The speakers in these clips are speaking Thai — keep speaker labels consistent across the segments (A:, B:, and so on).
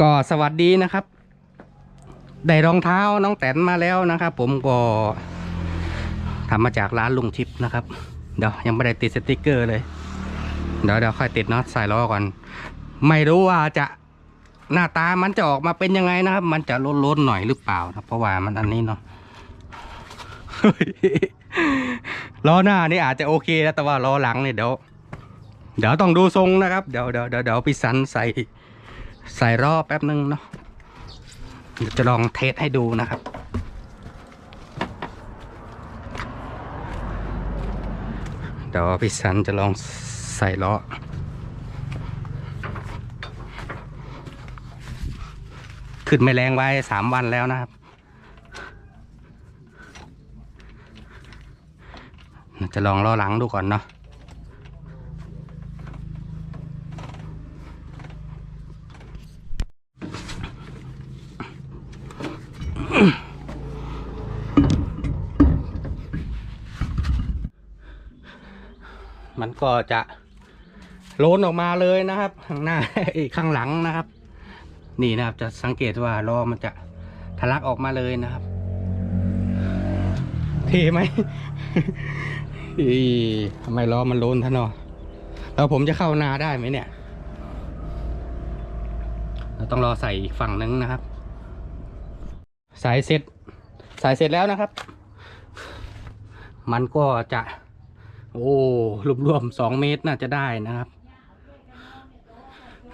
A: ก็สวัสดีนะครับ ได้รองเท้าน้องแตนมาแล้วนะครับ ผมก็ทำมาจากร้านลุงทิพย์นะครับ เดี๋ยวยังไม่ได้ติดสติกเกอร์เลย เดี๋ยวเดี๋ยวค่อยติดน็อตใส่ล้อก่อน ไม่รู้ว่าจะหน้าตามันจะออกมาเป็นยังไงนะครับ มันจะล้นๆหน่อยหรือเปล่านะเพราะว่ามันอันนี้เนาะล้อหน้านี่อาจจะโอเคนะแต่ว่าล้อหลังเนี่ยเดี๋ยว เดี๋ยวต้องดูทรงนะครับ เดี๋ยวเดี๋ยวเดี๋ยวเดี๋ยวพี่สันใส่ ใส่รอบแป๊บนึงเนาะจะลองเทสให้ดูนะครับ เดี๋ยวพี่สันจะลองใส่ล้อขึ้นไม่แรงไว้สามวันแล้วนะครับ จะลองล้อหลังดูก่อนเนาะ มันก็จะโลนออกมาเลยนะครับ ข้างหน้าอีกข้างหลังนะครับ นี่นะครับจะสังเกตว่าล้อมันจะทะลักออกมาเลยนะครับเทไหมอีทำไมล้อมันโลนท่านเนาะแล้วผมจะเข้านาได้ไหมเนี่ย เราต้องรอใส่อีกฝั่งนึงนะครับ สายเสร็จ สายเสร็จแล้วนะครับ มันก็จะ โอ้รวมๆสองเมตรน่าจะได้นะครับ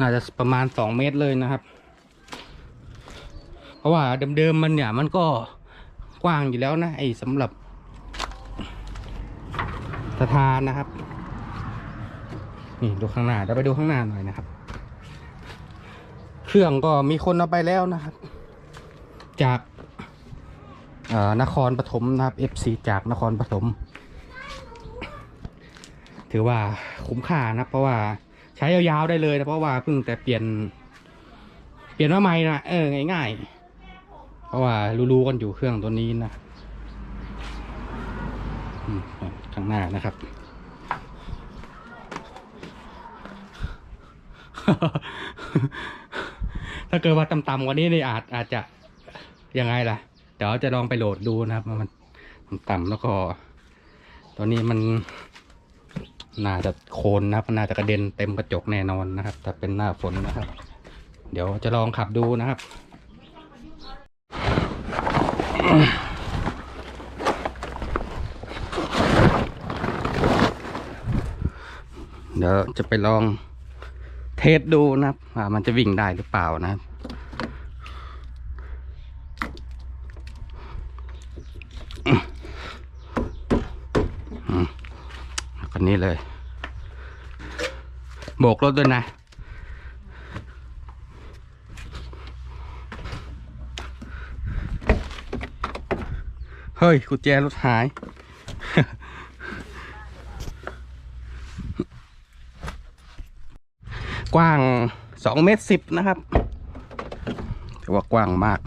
A: น่าจะประมาณสองเมตรเลยนะครับ เพราะว่าเดิมๆมันเนี่ยมันก็กว้างอยู่แล้วนะไอ้สำหรับสะพานนะครับ นี่ดูข้างหน้าเดี๋ยวไปดูข้างหน้าหน่อยนะครับ เครื่องก็มีคนเอาไปแล้วนะครับ จากนครปฐมนะครับ FC จากนครปฐม ถือว่าคุ้มค่านะเพราะว่าใช้ยาวๆได้เลยนะเพราะว่าเพิ่งแต่เปลี่ยน เปลี่ยนมาใหม่นะเออง่ายๆ เพราะว่ารู้ๆกันอยู่เครื่องตัวนี้นะข้างหน้านะครับถ้าเกิดว่าต่ำๆกว่านี้นี่อาจอาจจะยังไงล่ะ เดี๋ยวจะลองไปโหลดดูนะครับ มันต่ำแล้วก็ ตอนนี้มัน น่าจะโคนนะครับ น่าจะกระเด็นเต็มกระจกแน่นอนนะครับ ถ้าเป็นหน้าฝนนะครับ เดี๋ยวจะลองขับดูนะครับ เดี๋ยวจะไปลองเทสดูนะครับว่ามันจะวิ่งได้หรือเปล่านะครับ คนนี้ เลย โบกรถด้วยนะ เฮ้ยกุญแจรถหาย กว้างสองเมตรสิบนะครับถือว่ากว้างมาก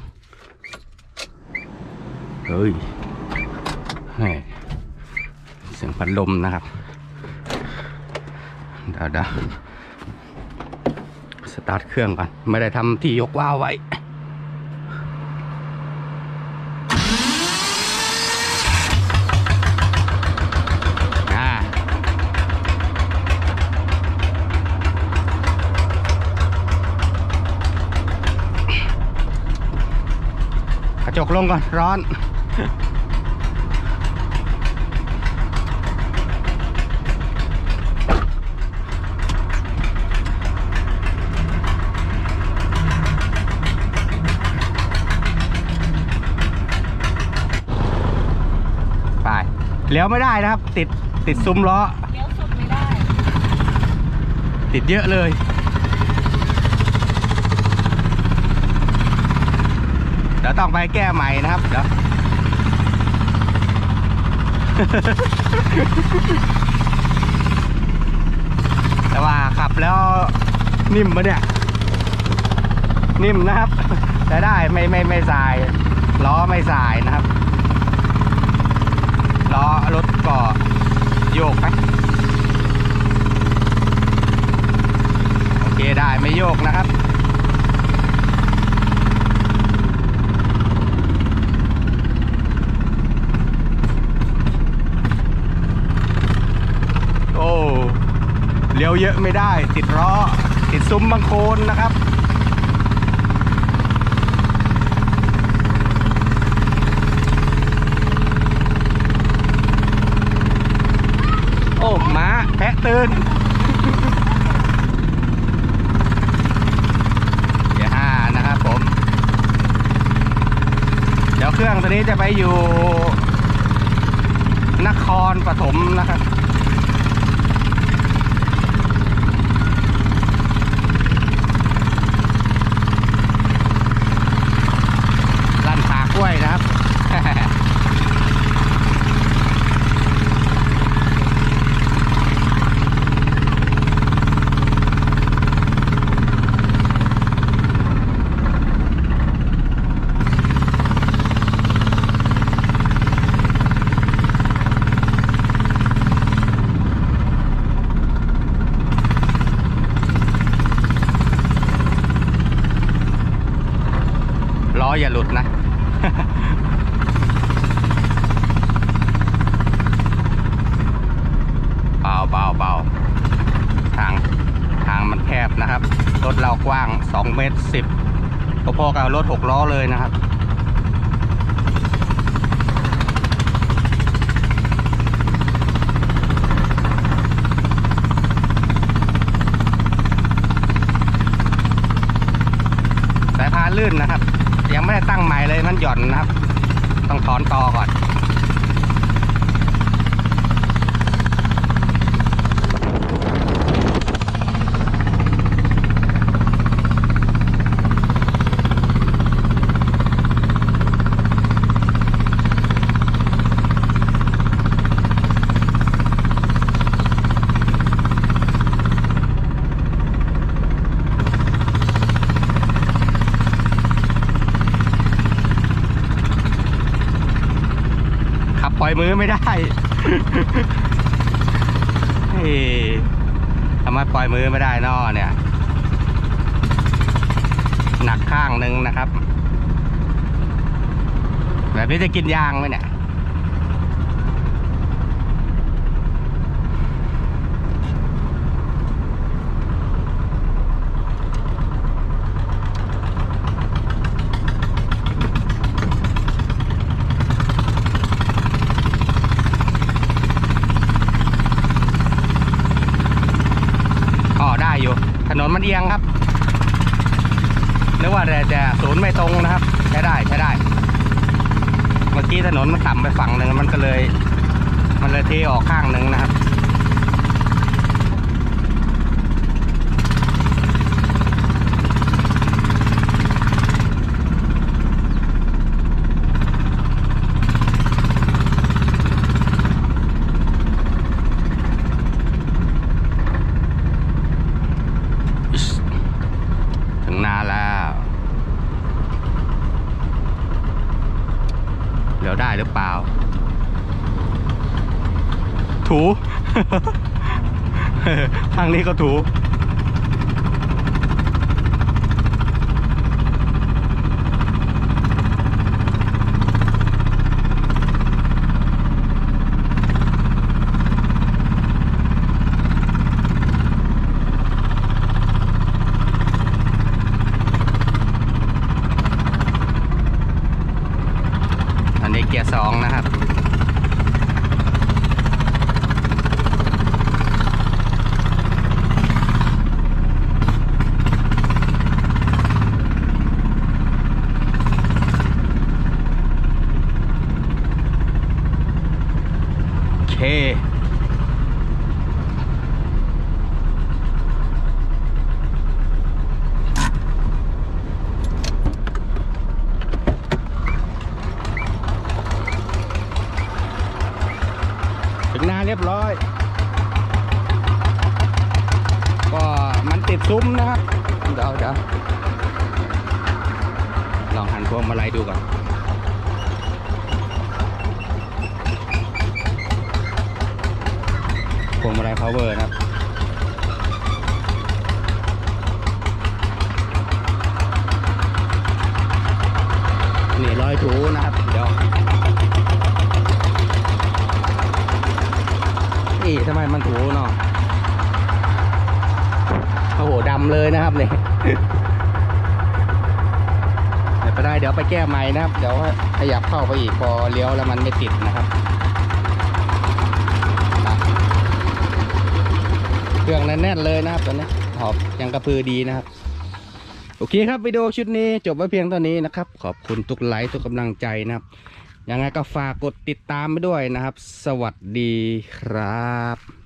A: เฮ้ยเสียงพัดลมนะครับ เดี๋ยวเดี๋ยวสตาร์ทเครื่องก่อน ไม่ได้ทำที่ยกว้าวไว้กระจกลงก่อน ร้อน ไป เลี้ยวไม่ได้นะครับ ติดติดซุ้มล้อ
B: เลี้ยวสุดไม่ได้
A: ติดเยอะเลย เดี๋ยวต้องไปแก้ใหม่นะครับ เดี๋ยว แต่ว่าขับแล้วนิ่มปะเนี่ย นิ่มนะครับ แต่ได้ไม่ไม่ไม่สาย ล้อไม่สายนะครับ้อรถก่อโยกไปโอเคได้ไม่โยกนะครับโเลี้ยวเยอะไม่ได้ติดล้อติดซุ้มบางโคนนะครับ แพะตื่นเดี๋ยวห้านะครับผม เดี๋ยวเครื่องตัวนี้จะไปอยู่ นครปฐมนะครับ ร้านขากล้วยนะครับ ล้ ออย่าหลุดนะ เบาเบาเบาทางทางมันแคบนะครับ รถเรากว้าง 2 เมตร10พอๆกับรถ 6 ล้อเลยนะครับ สายพานลื่นนะครับ ยังไม่ได้ ตั้งใหม่เลยมันหย่อนนะครับ ต้องถอนตอก่อน ปล่อยมือไม่ได้ทำไมปล่อยมือไม่ได้นอเนี่ย หนักข้างหนึ่งนะครับ แบบนี้จะกินยางไหมเนี่ย อ๋อได้อยู่ ถนน มันเอียงครับหรือว่าแต่จะศูนย์ไม่ตรงนะครับ ใช้ได้ใช้ได้ เมื่อกี้ถนนมันต่ำไปฝั่งหนึ่งมันก็เลย มันเลยเทออกข้างหนึ่งนะครับ ถึงนาแล้วเดี๋ยวได้หรือเปล่า ถู ทางนี้ก็ถูอันนี้เกียร์สองนะครับ เคถึงหน้าเรียบร้อย ก็มันติดซุ้มนะครับ เดี๋ยวเดี๋ยวลองหันพวงมาลัยดูก่อน วงมาลัย power นะครับนี่รอยถูนะครับ เดี๋ยว นี่ทำไมมันถูเนาะโอ้โหดำเลยนะครับเนี่ยไม่เป็นไรเดี๋ยวไปแก้ใหม่นะครับ เดี๋ยวขยับเข้าไปอีกพอเลี้ยวแล้วมันไม่ติดนะครับอะ เครื่องแน่นๆเลยนะครับตอนนี้หอบยังกระพือดีนะครับ โอเคครับวิดีโอชุดนี้จบไว้เพียงเท่านี้นะครับ ขอบคุณทุกไลค์ทุกกำลังใจนะครับยังไงก็ฝากกดติดตามไปด้วยนะครับ สวัสดีครับ